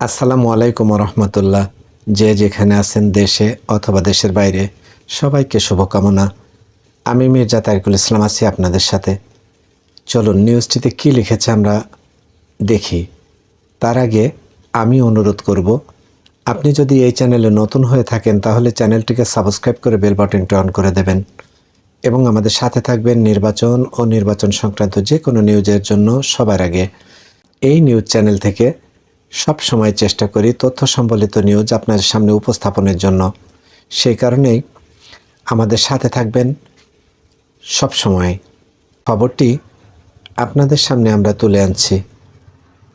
আসসালামু আলাইকুম রহমতুল্লাহ যে যেখানে আছেন দেশে অথবা দেশের বাইরে, সবাইকে শুভকামনা। আমি মির্জা তারিকুল ইসলাম আছি আপনাদের সাথে। চলুন নিউজটিতে কী লিখেছে আমরা দেখি। তার আগে আমি অনুরোধ করব, আপনি যদি এই চ্যানেলে নতুন হয়ে থাকেন তাহলে চ্যানেলটিকে সাবস্ক্রাইব করে বেল বাটনটি অন করে দেবেন এবং আমাদের সাথে থাকবেন নির্বাচন ও নির্বাচন সংক্রান্ত যে কোনো নিউজের জন্য সবার আগে। এই নিউজ চ্যানেল থেকে সব সময় চেষ্টা করি তথ্য সম্বলিত নিউজ আপনাদের সামনে উপস্থাপনের জন্য। সেই কারণেই আমাদের সাথে থাকবেন সব সময় খবরটি আপনাদের সামনে আমরা তুলে আনছি।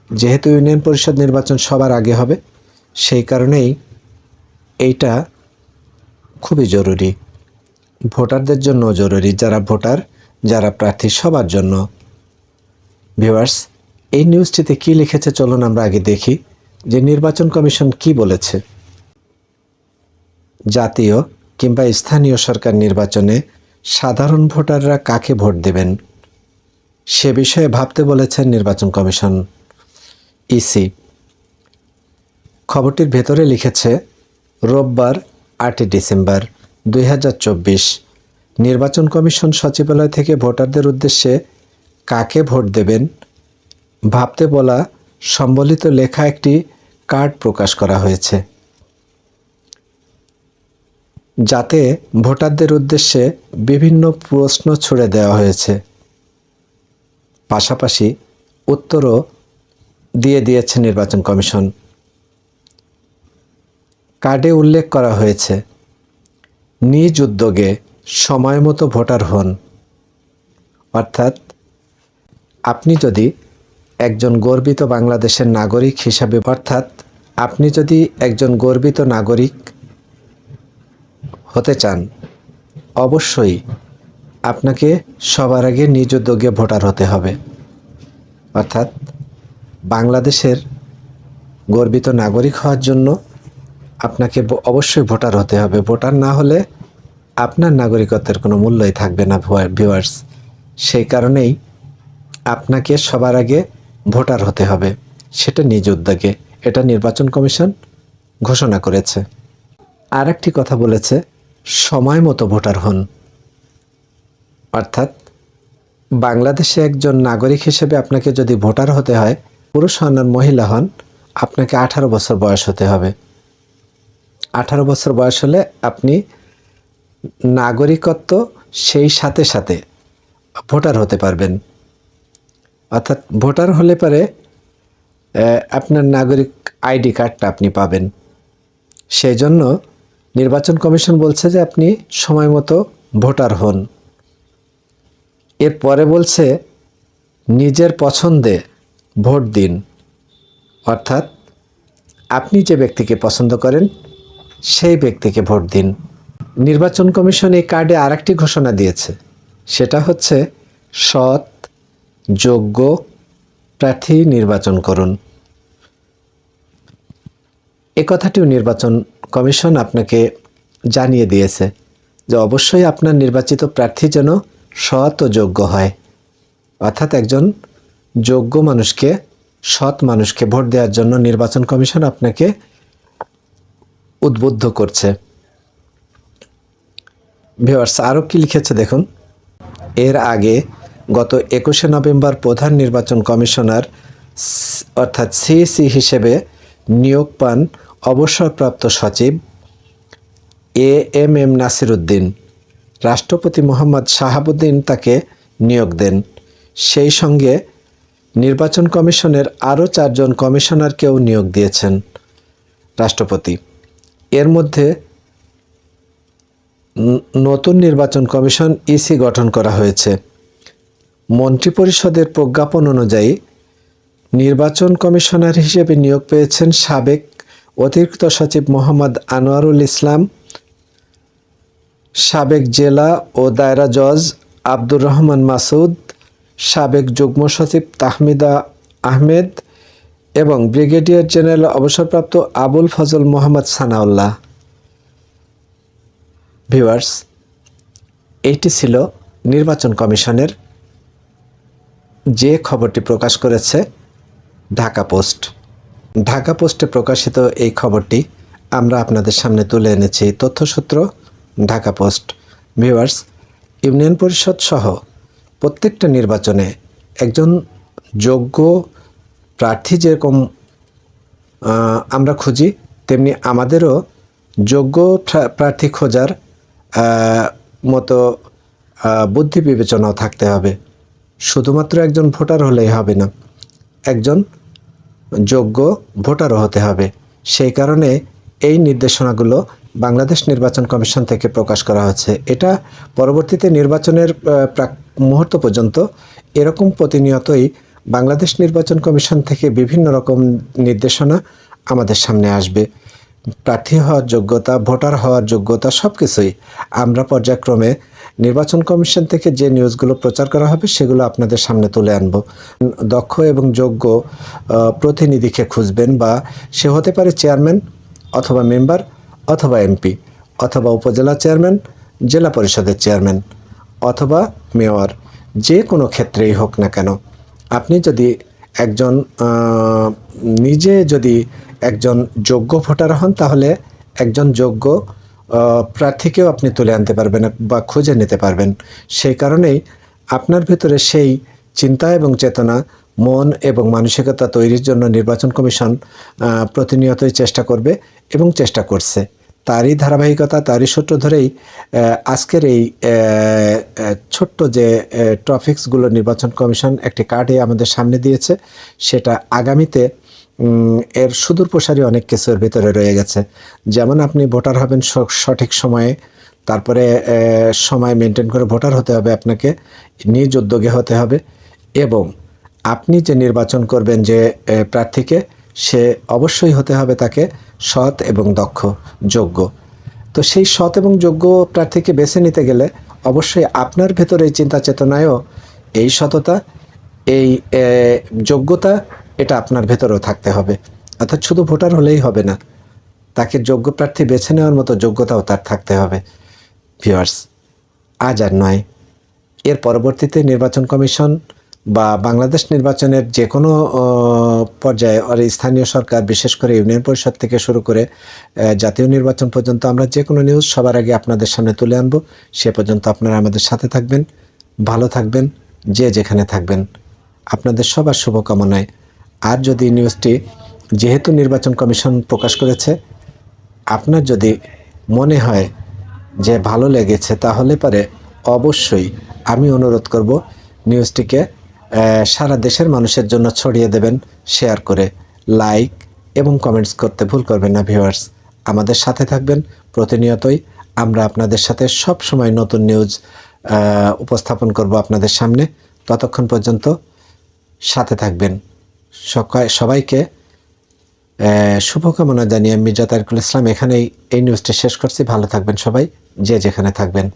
যেহেতু ইউনিয়ন পরিষদ নির্বাচন সবার আগে হবে, সেই কারণেই এইটা খুবই জরুরি। ভোটারদের জন্য জরুরি, যারা ভোটার, যারা প্রার্থী, সবার জন্য। ভিউয়ার্স, এই নিউজটিতে কি লিখেছে চলুন আমরা আগে দেখি, যে নির্বাচন কমিশন কি বলেছে। জাতীয় কিংবা স্থানীয় সরকার নির্বাচনে সাধারণ ভোটাররা কাকে ভোট দেবেন? সে বিষয়ে ভাবতে বলেছেন নির্বাচন কমিশন ইসি। খবরটির ভেতরে লিখেছে, রোববার আটই ডিসেম্বর দুই হাজার চব্বিশ, নির্বাচন কমিশন সচিবালয় থেকে ভোটারদের উদ্দেশ্যে কাকে ভোট দেবেন? ভাবতে বলা সম্বলিত লেখা একটি কার্ড প্রকাশ করা হয়েছে। যাতে ভোটারদের উদ্দেশ্যে বিভিন্ন প্রশ্ন ছুড়ে দেওয়া হয়েছে। পাশাপাশি উত্তরও দিয়ে দিয়েছে নির্বাচন কমিশন। কার্ডে উল্লেখ করা হয়েছে, নিজ উদ্যোগে সময় মতো ভোটার হন। অর্থাৎ আপনি যদি একজন গর্বিত বাংলাদেশের নাগরিক হিসাবে, অর্থাৎ আপনি যদি একজন গর্বিত নাগরিক হতে চান, অবশ্যই আপনাকে সবার আগে নিজ উদ্যোগে ভোটার হতে হবে। অর্থাৎ বাংলাদেশের গর্বিত নাগরিক হওয়ার জন্য আপনাকে অবশ্যই ভোটার হতে হবে। ভোটার না হলে আপনার নাগরিকত্বের কোনো মূল্যই থাকবে না ভিউয়ার্স সেই কারণেই আপনাকে সবার আগে ভোটার হতে হবে। সেটা নিজ উদ্যোগে। এটা নির্বাচন কমিশন ঘোষণা করেছে। আর একটি কথা বলেছে, সময় মতো ভোটার হন। অর্থাৎ বাংলাদেশে একজন নাগরিক হিসেবে আপনাকে যদি ভোটার হতে হয়, পুরুষ হন আর মহিলা হন, আপনাকে আঠারো বছর বয়স হতে হবে। আঠারো বছর বয়স হলে আপনি নাগরিকত্ব সেই সাথে সাথে ভোটার হতে পারবেন। অর্থাৎ ভোটার হলে পরে আপনার নাগরিক আইডি কার্ডটা আপনি পাবেন। সেই জন্য নির্বাচন কমিশন বলছে যে আপনি সময় মতো ভোটার হন। এরপরে বলছে, নিজের পছন্দে ভোট দিন। অর্থাৎ, আপনি যে ব্যক্তিকে পছন্দ করেন, সেই ব্যক্তিকে ভোট দিন। নির্বাচন কমিশন এই কার্ডে আরেকটি ঘোষণা দিয়েছে। সেটা হচ্ছে, সৎ, যোগ্য প্রার্থী নির্বাচন করুন। এ কথাটিও নির্বাচন কমিশন আপনাকে জানিয়ে দিয়েছে যে, অবশ্যই আপনার নির্বাচিত প্রার্থী যেন সৎ ও যোগ্য হয়। অর্থাৎ একজন যোগ্য মানুষকে, সৎ মানুষকে ভোট দেওয়ার জন্য নির্বাচন কমিশন আপনাকে উদ্বুদ্ধ করছে। ভিওয়ার্স আরও কি লিখেছে দেখুন। এর আগে গত একুশে নভেম্বর প্রধান নির্বাচন কমিশনার অর্থাৎ সিইসি হিসেবে নিয়োগ পান অবসরপ্রাপ্ত সচিব এ এম এম নাসিরুদ্দিন। রাষ্ট্রপতি মোহাম্মদ শাহাবুদ্দিন তাকে নিয়োগ দেন। সেই সঙ্গে নির্বাচন কমিশনের আরও চারজন কমিশনারকেও নিয়োগ দিয়েছেন রাষ্ট্রপতি। এর মধ্যে নতুন নির্বাচন কমিশন ইসি গঠন করা হয়েছে। মন্ত্রিপরিষদের প্রজ্ঞাপন অনুযায়ী নির্বাচন কমিশনার হিসেবে নিয়োগ পেয়েছেন সাবেক অতিরিক্ত সচিব মোহাম্মদ আনোয়ারুল ইসলাম সাবেক জেলা ও দায়রা জজ আব্দুর রহমান মাসুদ, সাবেক যুগ্ম সচিব তাহমিদা আহমেদ এবং ব্রিগেডিয়ার জেনারেল অবসরপ্রাপ্ত আবুল ফজল মোহাম্মদ সানাউল্লাহ। ভিউয়ার্স এইটি ছিল নির্বাচন কমিশনের যে খবরটি প্রকাশ করেছে ঢাকা পোস্ট। ঢাকা পোস্টে প্রকাশিত এই খবরটি আমরা আপনাদের সামনে তুলে এনেছি তথ্যসূত্র Dhaka post. Viewers, union parishad সহ প্রত্যেকটা নির্বাচনে একজন যোগ্য প্রার্থী যেরকম আমরা খুঁজি, তেমনি আমাদেরও যোগ্য প্রা- প্রার্থী খোঁজার মতো বুদ্ধি বিবেচনাও থাকতে হবে। শুধুমাত্র একজন ভোটার হলেই হবে না, একজন যোগ্য ভোটারও হতে হবে। সেই কারণে এই নির্দেশনাগুলো বাংলাদেশ নির্বাচন কমিশন থেকে প্রকাশ করা হচ্ছে এটা পরবর্তীতে নির্বাচনের প্রাক, মুহূর্ত পর্যন্ত এরকম প্রতিনিয়তই বাংলাদেশ নির্বাচন কমিশন থেকে বিভিন্ন রকম নির্দেশনা আমাদের সামনে আসবে। প্রার্থী হওয়ার যোগ্যতা, ভোটার হওয়ার যোগ্যতা সব কিছুই আমরা পর্যায়ক্রমে নির্বাচন কমিশন থেকে যে নিউজগুলো প্রচার করা হবে সেগুলো আপনাদের সামনে তুলে আনব। দক্ষ এবং যোগ্য প্রতিনিধিকে খুঁজবেন বা সে হতে পারে চেয়ারম্যান অথবা মেম্বার অথবা এমপি, অথবা উপজেলা চেয়ারম্যান, জেলা পরিষদের চেয়ারম্যান, অথবা মেয়র, যে কোনো ক্ষেত্রেই হোক না কেন। আপনি যদি একজন নিজে যদি একজন যোগ্য ভোটার হন, তাহলে একজন যোগ্য প্রার্থীকেও আপনি তুলে আনতে পারবেন বা খুঁজে নিতে পারবেন। সেই কারণেই আপনার ভিতরে সেই চিন্তা এবং চেতনা, মন এবং মানসিকতা তৈরির জন্য নির্বাচন কমিশন প্রতিনিয়তই চেষ্টা করবে এবং চেষ্টা করছে। তারই ধারাবাহিকতা, তারই সূত্র ধরেই আজকের এই ছোট্ট যে টপিক্সগুলো নির্বাচন কমিশন একটি কার্ডে আমাদের সামনে দিয়েছে, সেটা আগামীতে এর সুদূর প্রসারী অনেক কিছুর ভিতরে রয়ে গেছে। যেমন আপনি ভোটার হবেন সঠিক সময়ে, তারপরে সময় মেনটেন করে ভোটার হতে হবে আপনাকে, নিজ উদ্যোগে হতে হবে। এবং আপনি যে নির্বাচন করবেন যে প্রার্থীকে, সে অবশ্যই হতে হবে তাকে সৎ এবং দক্ষ, যোগ্য। তো সেই সৎ এবং যোগ্য প্রার্থীকে বেছে নিতে গেলে অবশ্যই আপনার ভেতরে এই চিন্তা চেতনায়ও এই সততা, এই যোগ্যতা, এটা আপনার ভেতরেও থাকতে হবে। অর্থাৎ শুধু ভোটার হলেই হবে না, তাকে যোগ্য প্রার্থী বেছে নেওয়ার মতো যোগ্যতাও তার থাকতে হবে। ভিওয়ার্স আজ আর নয়। এর পরবর্তীতে নির্বাচন কমিশন বা বাংলাদেশ নির্বাচনের যে কোনো পর্যায়ে আর স্থানীয় সরকার, বিশেষ করে ইউনিয়ন পরিষদ থেকে শুরু করে জাতীয় নির্বাচন পর্যন্ত আমরা যে কোনো নিউজ সবার আগে আপনাদের সামনে তুলে আনব। সে পর্যন্ত আপনারা আমাদের সাথে থাকবেন, ভালো থাকবেন, যে যেখানে থাকবেন। আপনাদের সবার শুভকামনায়। আর যদি নিউজটি যেহেতু নির্বাচন কমিশন প্রকাশ করেছে, আপনার যদি মনে হয় যে ভালো লেগেছে, তাহলে পারে অবশ্যই আমি অনুরোধ করব নিউজটিকে সারা দেশের মানুষের জন্য ছড়িয়ে দেবেন শেয়ার করে লাইক এবং কমেন্টস করতে ভুল করবেন না ভিউয়ার্স আমাদের সাথে থাকবেন প্রতিনিয়তই। আমরা আপনাদের সাথে সব সময় নতুন নিউজ উপস্থাপন করব আপনাদের সামনে। ততক্ষণ পর্যন্ত সাথে থাকবেন। সবাইকে শুভকামনা জানিয়ে মির্জা তারিকুল ইসলাম এখানেই এই নিউজটা শেষ করছি। ভালো থাকবেন সবাই, যে যেখানে থাকবেন।